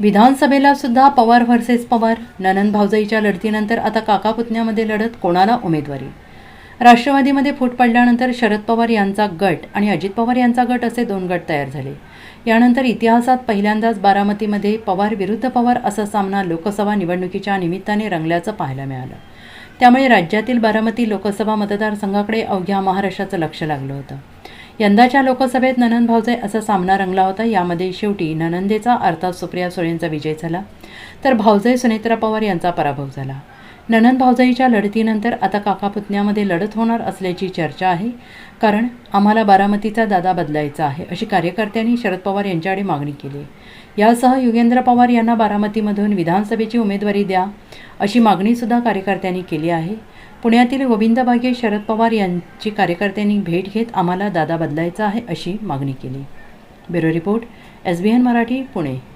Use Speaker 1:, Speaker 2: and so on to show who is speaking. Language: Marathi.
Speaker 1: विधानसभेला सुद्धा पवार व्हर्सेस पवार ननंद भावजाईच्या लढतीनंतर आता काका पुतण्यामध्ये लढत कोणाला उमेदवारी? राष्ट्रवादीमध्ये फूट पडल्यानंतर शरद पवार यांचा गट आणि अजित पवार यांचा गट असे दोन गट तयार झाले. यानंतर इतिहासात पहिल्यांदाच बारामतीमध्ये पवार विरुद्ध पवार असा सामना लोकसभा निवडणुकीच्या निमित्ताने रंगल्याचं पाहायला मिळालं. त्यामुळे राज्यातील बारामती लोकसभा मतदारसंघाकडे अवघ्या महाराष्ट्राचं लक्ष लागलं होतं. यंदाच्या लोकसभेत ननंद भावजे असा सामना रंगला होता. यामध्ये शेवटी ननंदेचा अर्थात सुप्रिया सुळेंचा विजय झाला. तर भावजय सुनेत्रा पवार यांचा पराभव झाला. ननंद भावजाईच्या लढतीनंतर आता काका पुतण्यामध्ये लढत होणार असल्याची चर्चा आहे. कारण आम्हाला बारामतीचा दादा बदलायचा आहे अशी कार्यकर्त्यांनी शरद पवार यांच्याकडे मागणी केली. यासह युगेंद्र पवार यांना बारामतीमधून विधानसभेची उमेदवारी द्या अशी मागणीसुद्धा कार्यकर्त्यांनी केली आहे. पुण्यातील गोविंद बागे शरद पवार यांची कार्यकर्त्यांनी भेट घेत आम्हाला दादा बदलायचा आहे अशी मागणी केली. Bureau report S B N Marathi Pune.